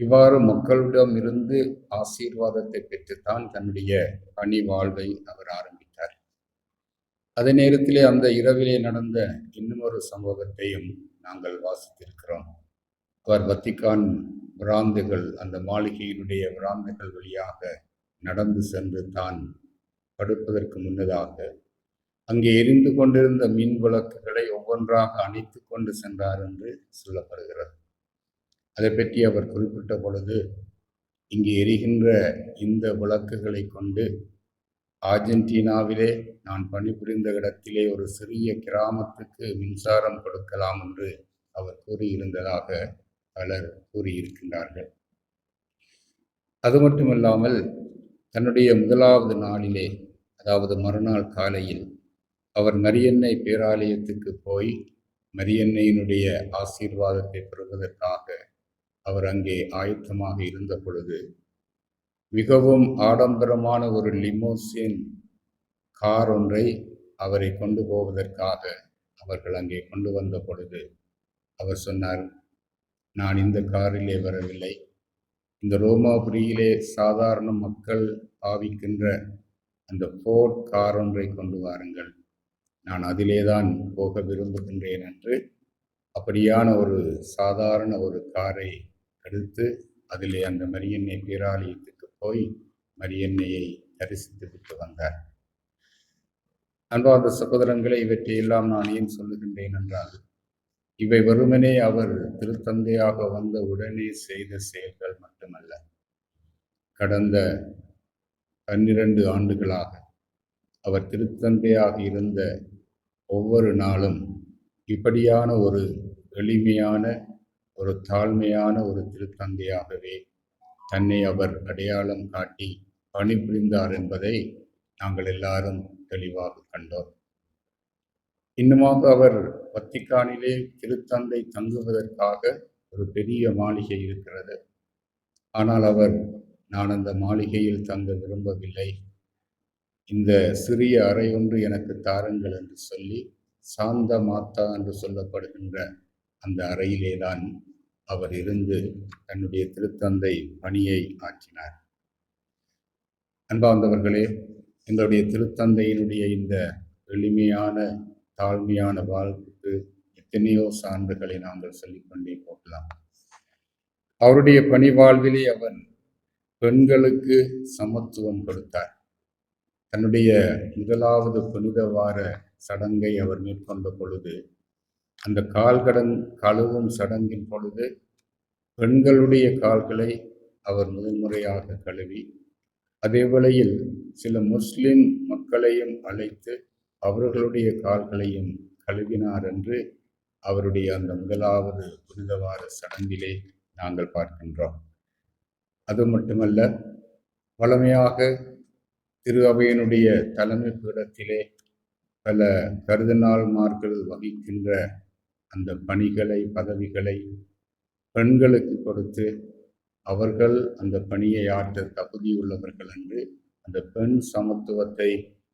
இவ்வாறு மக்களிடம் இருந்து ஆசீர்வாதத்தை பெற்றுத்தான் தன்னுடைய பணி வாழ்வை அவர் ஆரம்பித்தார். அதே நேரத்திலே அந்த இரவிலே நடந்த இன்னும் சம்பவத்தையும் நாங்கள் வாசித்திருக்கிறோம். அவர் வத்திக்கான் பிராந்துகள் அந்த மாளிகையினுடைய பிராந்துகள் வழியாக நடந்து சென்று தான் படுப்பதற்கு முன்னதாக அங்கே எரிந்து கொண்டிருந்த மின் விளக்குகளை ஒவ்வொன்றாக அணைத்து கொண்டு சென்றார் என்று சொல்லப்படுகிறது. அதை பற்றி அவர் குறிப்பிட்ட பொழுது இங்கே எரிகின்ற இந்த விளக்குகளை கொண்டு ஆர்ஜென்டினாவிலே நான் பணிபுரிந்த இடத்திலே ஒரு சிறிய கிராமத்துக்கு மின்சாரம் கொடுக்கலாம் என்று அவர் கூறியிருந்ததாக பலர் கூறியிருக்கின்றார்கள். அது மட்டுமல்லாமல் தன்னுடைய முதலாவது நாளிலே அதாவது மறுநாள் காலையில் அவர் மரியன்னை பேராலயத்துக்கு போய் மரியன்னையினுடைய ஆசீர்வாதத்தை பெறுவதற்காக அவர் அங்கே ஆயத்தமாக இருந்த பொழுது மிகவும் ஆடம்பரமான ஒரு லிமோசின் கார் ஒன்றை அவரை கொண்டு போவதற்காக அவர்கள் அங்கே கொண்டு வந்த பொழுது அவர் சொன்னார் நான் இந்த காரிலே வரவில்லை. இந்த ரோமாபுரியிலே சாதாரண மக்கள் பாவிக்கின்ற அந்த போர்ட் கார் ஒன்றை கொண்டு வாருங்கள். நான் அதிலே தான் போக விரும்புகின்றேன் என்று அப்படியான ஒரு சாதாரண ஒரு காரை எடுத்து அதிலே அந்த மரியன்னை பேராலயத்துக்கு போய் மரியன்னையை தரிசித்து விட்டு வந்தார். அன்பார்ந்த சகோதரங்களை இவற்றையெல்லாம் நான் ஏன் சொல்லுகின்றேன் என்றால் இவை வெறுமனே அவர் திருத்தந்தையாக வந்த உடனே செய்த செயல்கள் மட்டுமல்ல. கடந்த பன்னிரண்டு ஆண்டுகளாக அவர் திருத்தந்தையாக இருந்த ஒவ்வொரு நாளும் இப்படியான ஒரு எளிமையான ஒரு தாழ்மையான ஒரு திருத்தந்தையாகவே தன்னை அவர் அடையாளம் காட்டி பணிபுரிந்தார் என்பதை நாங்கள் எல்லாரும் தெளிவாக கண்டோம். இன்னுமாக அவர் வத்திக்கானிலே திருத்தந்தை தங்குவதற்காக ஒரு பெரிய மாளிகை இருக்கிறது. ஆனால் அவர் நான் அந்த மாளிகையில் தங்க விரும்பவில்லை. இந்த சிறிய அறை ஒன்று எனக்கு தாருங்கள் என்று சொல்லி சாந்த மாத்தா என்று சொல்லப்படுகின்ற அந்த அறையிலே தான் அவர் இருந்து தன்னுடைய திருத்தந்தை பணியை ஆற்றினார். அன்பார்ந்தவர்களே எங்களுடைய திருத்தந்தையினுடைய இந்த எளிமையான தாழ்மையான வாழ்வுக்கு எத்தனையோ சான்றுகளை நாங்கள் சொல்லிக்கொண்டே போகலாம். அவருடைய பணி வாழ்விலே அவர் பெண்களுக்கு சமத்துவம் கொடுத்தார். தன்னுடைய முதலாவது புனித வார சடங்கை அவர் மேற்கொண்ட பொழுது அந்த கால்கடன் கழுவும் சடங்கின் பொழுது பெண்களுடைய கால்களை அவர் முதன்முறையாக கழுவி அதே வேளையில் சில முஸ்லிம் மக்களையும் அழைத்து அவர்களுடைய கால்களையும் கழுவினார் என்று அவருடைய அந்த முதலாவது புனிதவார சடங்கிலே நாங்கள் பார்க்கின்றோம். அது மட்டுமல்ல வளமையாக திரு அவையினுடைய தலைமை பீடத்திலே பல கருதநாள்மார்கள் வகிக்கின்ற அந்த பணிகளை பதவிகளை பெண்களுக்கு கொடுத்து அவர்கள் அந்த பணியை ஆற்ற தகுதியுள்ளவர்கள் என்று அந்த பெண் சமத்துவத்தை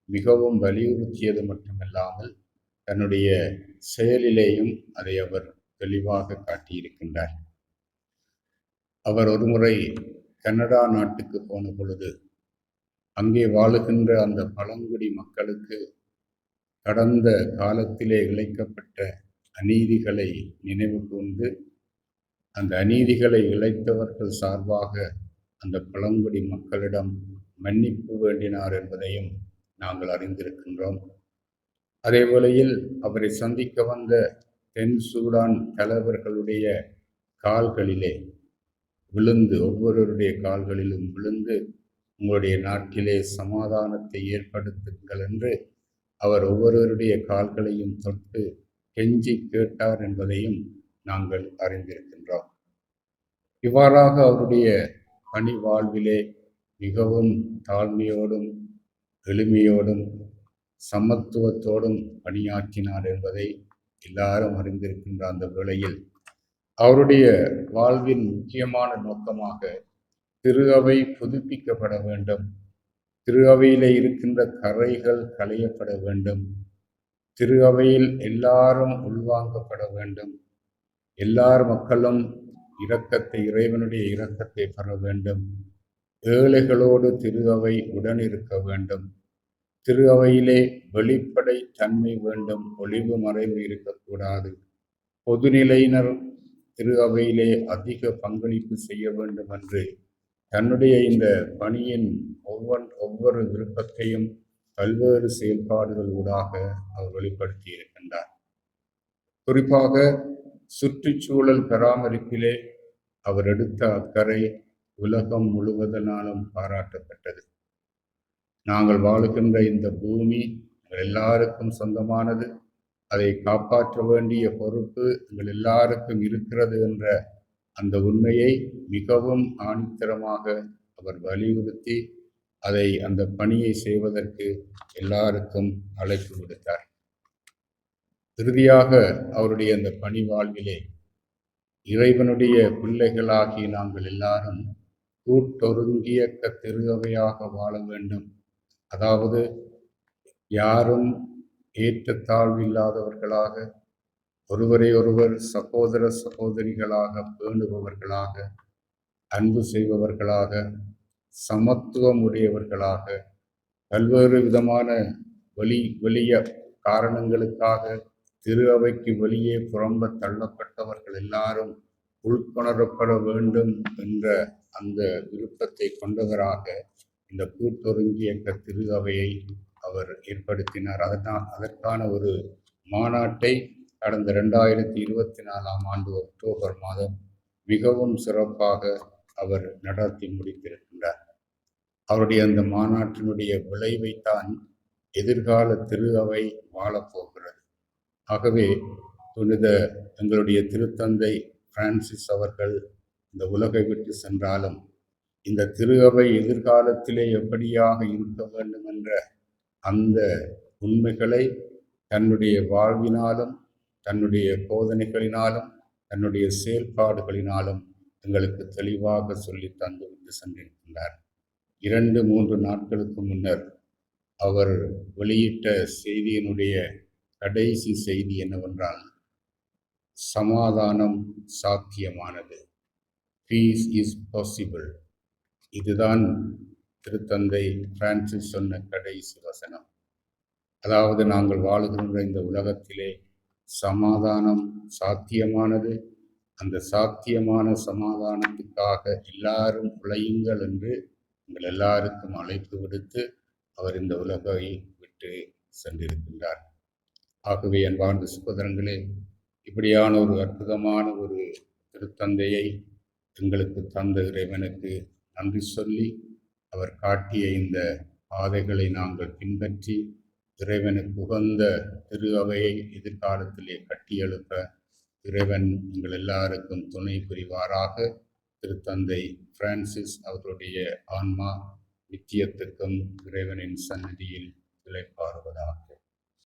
மிகவும் வலியுறுத்தியது மட்டுமல்லாமல் தன்னுடைய செயலிலேயும் அதை அவர் தெளிவாக காட்டியிருக்கின்றார். அவர் ஒருமுறை கனடா நாட்டுக்கு போன பொழுது அங்கே வாழுகின்ற அந்த பழங்குடி மக்களுக்கு கடந்த காலத்திலே இழைக்கப்பட்ட அநீதிகளை நினைவு கூர்ந்து அந்த அநீதிகளை இழைத்தவர்கள் சார்பாக அந்த பழங்குடி மக்களிடம் மன்னிப்பு வேண்டினார் என்பதையும் நாங்கள் அறிந்திருக்கின்றோம். அதே வேளையில் அவரை சந்திக்க வந்த தென் சூடான் தலைவர்களுடைய கால்களிலே விழுந்து ஒவ்வொருவருடைய கால்களிலும் விழுந்து உங்களுடைய நாட்டிலே சமாதானத்தை ஏற்படுத்துங்கள் என்று அவர் ஒவ்வொருவருடைய கால்களையும் தொட்டு கெஞ்சி கேட்டார் என்பதையும் நாங்கள் அறிந்திருக்கின்றோம். இவ்வாறாக அவருடைய பணி வாழ்விலே மிகவும் தாழ்மையோடும் எளிமையோடும் சமத்துவத்தோடும் பணியாற்றினார் என்பதை எல்லாரும் அறிந்திருக்கின்ற அந்த வேளையில் அவருடைய வாழ்வின் முக்கியமான நோக்கமாக திரு அவை புதுப்பிக்கப்பட வேண்டும். திரு அவையிலே இருக்கின்ற கரைகள் களையப்பட வேண்டும். திரு அவையில் எல்லாரும் உள்வாங்கப்பட வேண்டும். எல்லார் மக்களும் இரக்கத்தை இறைவனுடைய இரக்கத்தை பெற வேண்டும். ஏழைகளோடு திரு அவை உடனிருக்க வேண்டும். திரு அவையிலே வெளிப்படை தன்மை வேண்டும். ஒளிவு மறைவு இருக்கக்கூடாது. பொதுநிலையினர் திரு அவையிலே அதிக பங்களிப்பு செய்ய வேண்டும் என்று தன்னுடைய இந்த பணியின் ஒவ்வொன் ஒவ்வொரு விருப்பத்தையும் பல்வேறு செயல்பாடுகள் ஊடாக அவர் வெளிப்படுத்தி இருக்கின்றார். குறிப்பாக சுற்றுச்சூழல் பராமரிப்பிலே அவர் எடுத்த அக்கறை உலகம் முழுவதனாலும் பாராட்டப்பட்டது. நாங்கள் வாழுகின்ற இந்த பூமி எல்லாருக்கும் சொந்தமானது. அதை காப்பாற்ற வேண்டிய பொறுப்பு எங்கள் எல்லாருக்கும் இருக்கிறது என்ற அந்த உண்மையை மிகவும் ஆணித்தரமாக அவர் வலியுறுத்தி அதை அந்த பணியை செய்வதற்கு எல்லாருக்கும் அழைப்பு விடுத்தார். இறுதியாக அவருடைய அந்த பணி வாழ்விலே இறைவனுடைய பிள்ளைகளாகி நாங்கள் எல்லாரும் கூட்டொருங்கியக்க திருவையாக வாழ வேண்டும். அதாவது யாரும் ஏற்றத்தாழ்வு இல்லாதவர்களாக ஒருவரை ஒருவர் சகோதர சகோதரிகளாக பேணுபவர்களாக அன்பு செய்பவர்களாக சமத்துவம் உடையவர்களாக பல்வேறு விதமான வழி வெளிய காரணங்களுக்காக திரு அவைக்கு வெளியே புறம்ப தள்ளப்பட்டவர்கள் எல்லாரும் உள்கொணரப்பட வேண்டும் என்ற அந்த விருப்பத்தை கொண்டவராக இந்த கூட்டொருங்கியக்க திரு அவையை அவர் ஏற்படுத்தினார். அதனால் அதற்கான ஒரு மாநாட்டை கடந்த ரெண்டாயிரத்தி இருபத்தி நாலாம் ஆண்டு அக்டோபர் மாதம் மிகவும் சிறப்பாக அவர் நடத்தி முடித்திருக்கின்றார். அவருடைய அந்த மாநாட்டினுடைய விளைவைத்தான் எதிர்கால திரு அவை வாழப்போகிறது. ஆகவே புனித எங்களுடைய திருத்தந்தை பிரான்சிஸ் அவர்கள் இந்த உலகை விட்டு சென்றாலும் இந்த திரு அவை எதிர்காலத்திலே எப்படியாக இருக்க வேண்டும் என்ற அந்த உண்மைகளை தன்னுடைய வாழ்வினாலும் தன்னுடைய போதனைகளினாலும் தன்னுடைய செயல்பாடுகளினாலும் எங்களுக்கு தெளிவாக சொல்லி தந்து விட்டு சென்றிருக்கின்றார். இரண்டு மூன்று நாட்களுக்கு முன்னர் அவர் வெளியிட்ட செய்தியினுடைய கடைசி செய்தி என்னவென்றால் சமாதானம் சாத்தியமானது. பீஸ் இஸ் பாசிபிள் இதுதான் திருத்தந்தை பிரான்சிஸ் சொன்ன கடைசி வசனம். அதாவது நாங்கள் வாழுகின்ற இந்த உலகத்திலே சமாதானம் சாத்தியமானது. அந்த சாத்தியமான சமாதானத்துக்காக எல்லாரும் உழையுங்கள் என்று உங்கள் எல்லாருக்கும் அழைப்பு விடுத்து அவர் இந்த உலகை விட்டு சென்றிருக்கின்றார். ஆகவே அன்பார்ந்த சுகோதரங்களே இப்படியான ஒரு அற்புதமான ஒரு திருத்தந்தையை எங்களுக்கு தந்த இறைவனுக்கு நன்றி சொல்லி அவர் காட்டிய இந்த பாதைகளை நாங்கள் பின்பற்றி இறைவனுக்கு உகந்த திரு அவையை எதிர்காலத்திலே கட்டியெழுப்ப இறைவன் எங்கள் எல்லாருக்கும் துணை புரிவாராக. திருத்தந்தை பிரான்சிஸ் அவர்களுடைய ஆன்மா நித்தியத்துக்கும் இறைவனின் சன்னதியில் இழைப்பாருவதாக